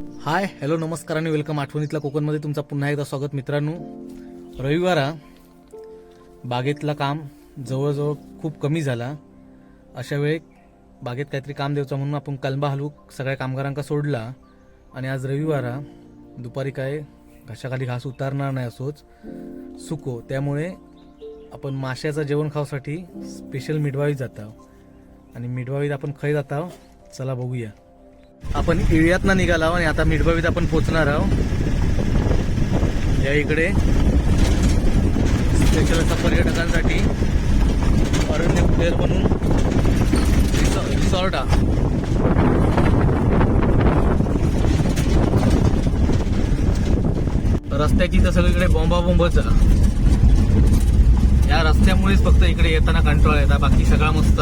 Hi hello नमस्कार आणि welcome. आठवणीतल्या कोकणमध्ये तुमचा पुन्हा एकदा स्वागत मित्रांनो. रविवारा बागेतलं काम जवळजवळ खूप कमी झाला. अशा वेळी बागेत काहीतरी काम द्यायचं म्हणून आपण कलबा हलूक सगळ्या कामगारांका सोडला. आणि आज रविवारा दुपारी काय घशाखाली घास उतारणार नाही असोच. सुको. त्यामुळे आपण माश्याचं जेवण खाऊसाठी स्पेशल मिडवावीत जातो आणि मिडवावीत आपण खय जातो चला बघूया. आपण इळ्यातनं निघाला आणि आता मिठभावीत आपण पोचणार आहोत. या इकडे. स्पेशल असा पर्यटकांसाठी अरण्य उद्यान म्हणून? रिसॉर्ट हा. रस्त्याची तर सगळीकडे बॉम्बा या रस्त्यामुळेच फक्त इकडे येताना कंटाळा येतात बाकी सगळा मस्त.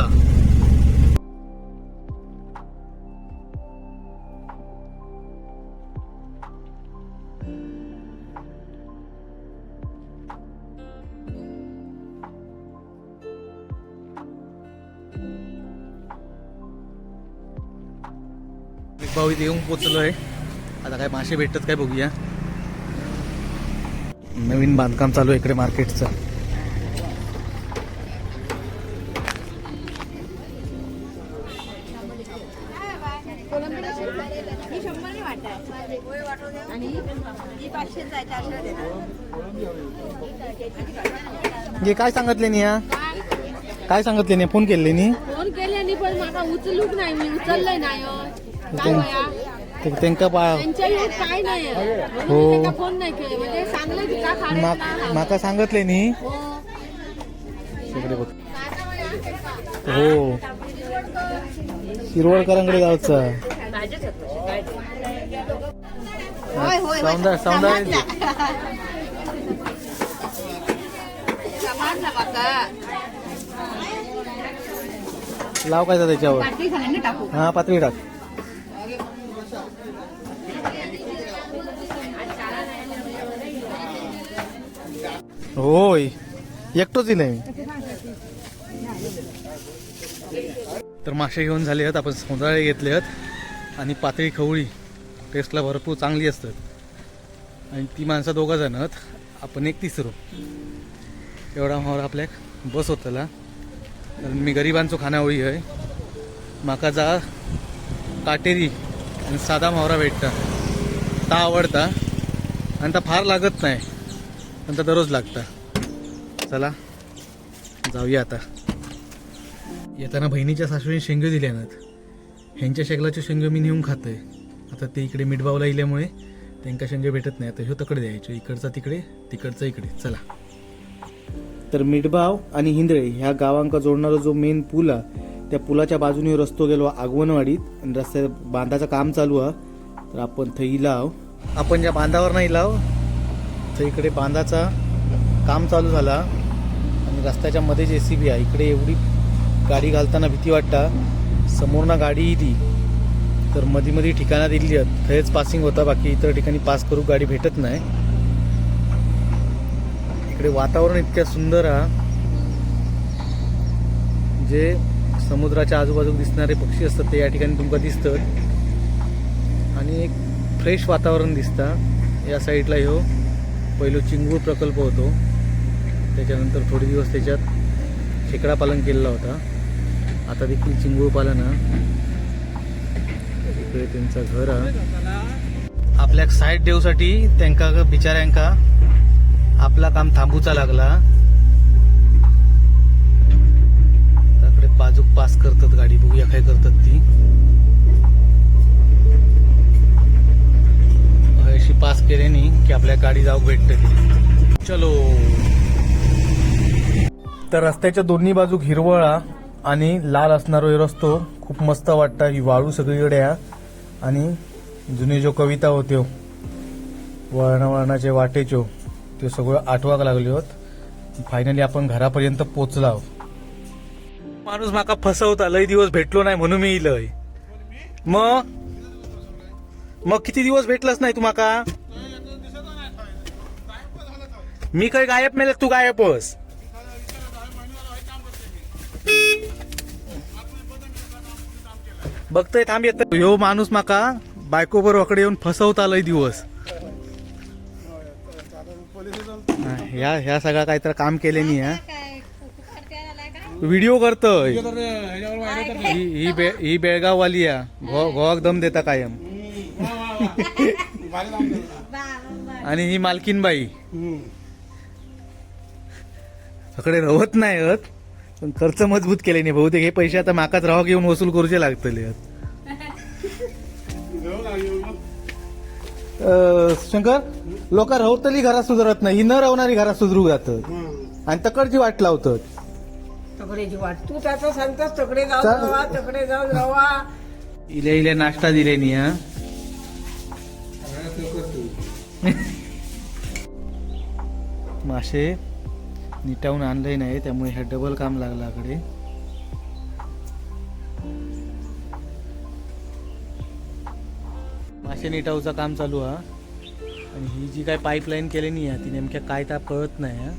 आहे. भावीत येऊन पोचलोय आता काय मासे भेटतात काय बघूया. नवीन बांधकाम चालू आहे इकडे मार्केटचं. जे काय सांगितले नि काय सांगितले नी फोन केले नी? फोन केल्याने पण माका उचलूक नाही मी उचललंय नाही हो. काय वया? ते- त्यांका पा त्यांच्या येऊन काय नाही. म्हणून हो. मी त्यांना फोन नाही केले. सांगलं की का खाडे मा- माका सांगितले नी. हो. सगळे बघ. हो. शिरवळकरांकडे सौंदर्य समाजला बाका लाव काय त्याच्यावर. हा पातळी टाक. होय. एकटोच नाही तर मासे घेऊन झाले आहेत आपण समुद्राळे घेतले आहेत. आणि पातळी खवळी टेस्टला भरपूर चांगली असतात. आणि ती माणसं दोघं जण आहेत. आपण एक तिसरो. एवढा मावर आपल्याक बस होतला. कारण मी गरिबांचो खानावळी आहे. माका जा काटेरी आणि साधा मावरा भेटता. ता आवडता. आणि ता फार लागत नाही. पण ता दररोज लागता. चला जाऊया आता. येताना बहिणीच्या सासूने शेंगे दिल्या नात ह्यांच्या शेगलाचे शेंगे मी नेऊन खातोय. आता ते इकडे मिठबावला इल्यामुळे त्यांका शेंगे भेटत नाही आता ह्यो तकडे द्यायचो. इकडचा तिकडे तिकडचा इकडे. चला. तर मिठबाव आणि हिंदळे ह्या गावांका जोडणारा जो मेन पूल आहे त्या पुलाच्या बाजूने रस्तो गेलो आगवनवाडीत आणि रस्त्या बांधाचं काम चालू आहे. तर आपण थंय इलाव आपण ज्या बांधावर नाही इलाव तर इकडे बांधाचा काम चालू झाला. आणि रस्त्याच्या मध्ये जे सी बी आहे. इकडे एवढी गाडी घालताना भीती वाटता. समोरना गाडी ती तर मध्ये मध्ये ठिकाणं दिली आहेत. थंयच पासिंग होता. बाकी इतर ठिकाणी पास करू गाडी भेटत नाही. इकडे वातावरण इतक्या सुंदर हा जे समुद्राच्या आजूबाजूक दिसणारे पक्षी असतात ते या ठिकाणी तुमका दिसतात. आणि एक फ्रेश वातावरण दिसता. या साईडला ह्यो पहिलं चिंगूळ प्रकल्प होतो. त्याच्यानंतर थोडे दिवस त्याच्यात खेकडा पालन केलेला होता. आता देखील चिंगूळ पालन इकडे त्यांचं घर हा आपल्या साईड देऊसाठी त्यांका बिचाऱ्यांका आपला काम थांबूचा लागला. त्याकडे बाजूक पास करतात गाडी बघूया काय करतात ती अशी पास केल्याने की आपल्या गाडी जाऊ भेटते चलो. तर रस्त्याच्या दोन्ही बाजूक हिरवळा आणि लाल असणारो रस्तो खूप मस्त वाटता. ही वाळू सगळीकडे या. आणि जुने जो कविता होत्यो वळणा वाटेच्यो ते सगळं आठवाक लागले होत. फायनली आपण घरापर्यंत पोचला माणूस माका फसवता लय दिवस भेटलो नाही म्हणून मी लय मग मग किती दिवस भेटलाच नाही तू माका? मी काय गायब मेले तू गायबस बघतोय थांब येत. ह्यो माणूस माका बायको बरोबरकडे येऊन फसवता आलंय दिवस. हा, ह्या ह्या सगळा काहीतरी काम केले नाही हा. काय व्हिडिओ करतोय. ही ही बे ही बेळगाववाली या घो घोक दम देता कायम. आणि ही मालकीनबाई. सगळे रवत नाही हत पण खर्च मजबूत केले नाही बहुतेक. हे पैसे आता माकाच राव घेऊन वसूल करूचे लागतले शंकर लोक रवतली घरात सुधारत नाही. ही न रवणारी घरात सुधरू जात. आणि तकडची वाट लावतात. तकडेची वाट. तू त्याचं सांगतोस तकडे जाऊन चा- रवा तकडे जाऊन इले इले नाश्ता दिले हा मासे. निटावून आणले नाही त्यामुळे ह्या डबल काम लागलाकडे मासे निटावूचं काम चालू हा. आणि ही जी काय पाईपलाईन केली नाही ती नेमक्या काय त्या कळत नाही हा.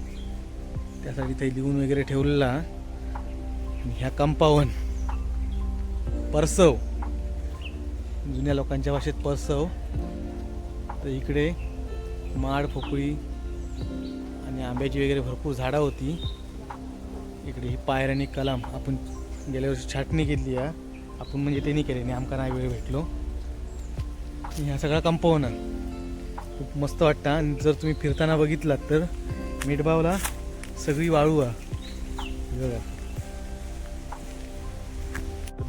त्यासाठी ते लिहून वगैरे ठेवलेला ह्या कंपाऊंड परसव. जुन्या लोकांच्या भाषेत परसव. तर इकडे माड फोकळी आणि आंब्याची वगैरे भरपूर झाडं होती. इकडे ही पायर आणि कलाम आपण गेल्या वर्षी छाटणी केली आहे. आपण म्हणजे ते नाही केले नाही आमका नाही वेळ भेटलो. ह्या सगळा कंपाऊंड खूप मस्त वाटतं आणि जर तुम्ही फिरताना बघितलात तर मेटबावला सगळी वाळू आहे. हे बघा.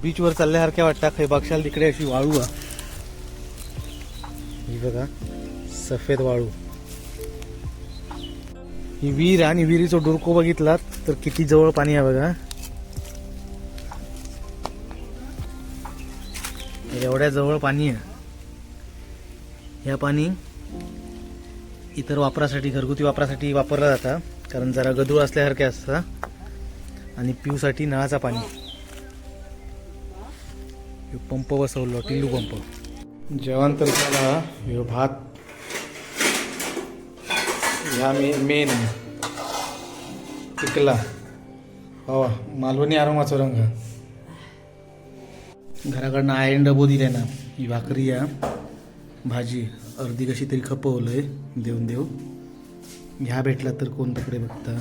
बीचवर चालल्यासारख्या वाटतं काही बघशाल तिकडे अशी वाळू आहे. ही बघा सफेद वाळू. ही विहीर आणि विहिरीचा डोरको बघितलात तर किती जवळ पाणी आहे बघा. एवढ्या जवळ पाणी आहे. ह्या पाणी इतर वापरासाठी घरगुती वापरासाठी वापरला जातं कारण जरा गदूळ असल्यासारखे असतं. आणि पिऊसाठी नळाचा पाणी. पंप बसवलं टिल्लू पंप. जेवण तर झाला ह्यो भात ह्या मे मेन पिकला. हो मालवणी आरामाचा रंग. घराकडनं आयन डबो दिले ना. ही भाकरी या भाजी. अर्धी कशी तरी खपवलंय. देऊन देऊ. ह्या भेटला तर कोण तिकडे बघता.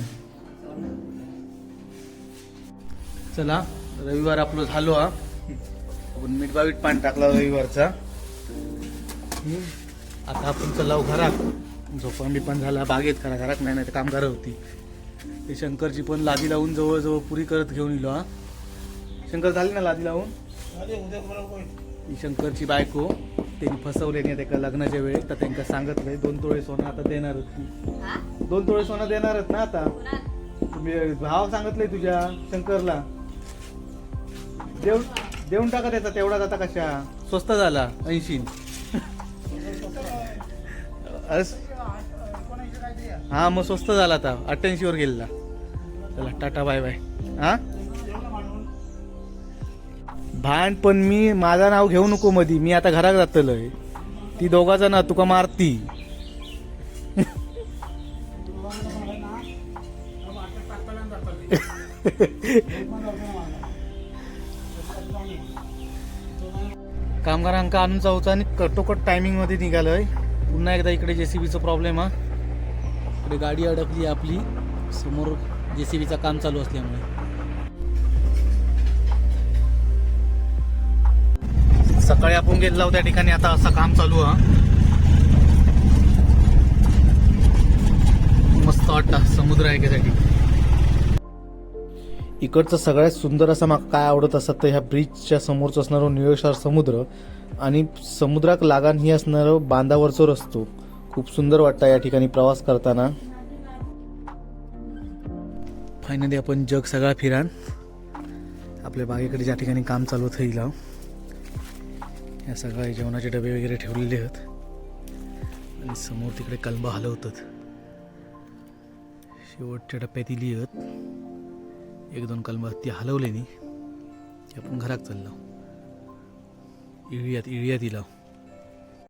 चला रविवार आपलं झालो हा. आपण मीठ बावीट पाणी टाकला रविवारचा. आता आपण चलाव घरात झोपण बी पण झाला बागेत करा घरात नाही नाही तर कामगार होती. ते शंकरची पण लादी लावून जवळजवळ पुरी करत घेऊन इलो हा. शंकर झाली ना लादी लावून? ही शंकरची बायको त्यांनी फसवले नाही त्याच्या लग्नाच्या वेळेस तर त्यांना सांगितलंय दोन तोळे सोनं आता देणारच ती? दोन तोळे सोनं देणारच ना आता? तुम्ही भाव सांगितलंय तुझ्या शंकरला. देऊन देऊन टाका त्याचा तेवढाच आता कशा? स्वस्त झाला ऐंशी. अरे हा मग स्वस्त झाला आता. अठ्ठ्याऐंशी वर गेलेला. चला टाटा बाय बाय. हा? भान पण मी माझं नाव घेऊ नको मधी. मी आता घरात जातलोय ती दोघाचा ना तुका मारती. कामगारांका आणून जाऊचा आणि कटोकट टायमिंगमध्ये निघालोय. पुन्हा एकदा इकडे जेसीबीचा प्रॉब्लेम हा. इकडे गाडी अडकली आपली. समोर जे सी बीचं काम चालू असल्यामुळे. सकाळी आपण गेलो त्या ठिकाणी आता असं काम चालू हा. मस्त वाटतं समुद्र ऐकण्यासाठी इकडचं सगळ्यात सुंदर असं मला काय आवडत असत तर ह्या ब्रिजच्या समोरचं असणारं निळशार समुद्र आणि समुद्राक लागान ही असणारं बांधावरचो रस्तो. खूप सुंदर वाटतं या ठिकाणी प्रवास करताना. फायनली आपण जग सगळा फिरान. आपल्या बागेकडे ज्या ठिकाणी काम चालू होईल या सगळ्या जेवणाचे डबे वगैरे ठेवलेले आहेत. आणि समोर तिकडे कलबा हलवतात. शेवटच्या टप्प्यात दिली आहेत. एक दोन कलम ती हलवले नाही आपण घरात चाललो. इळियात इळियात इला.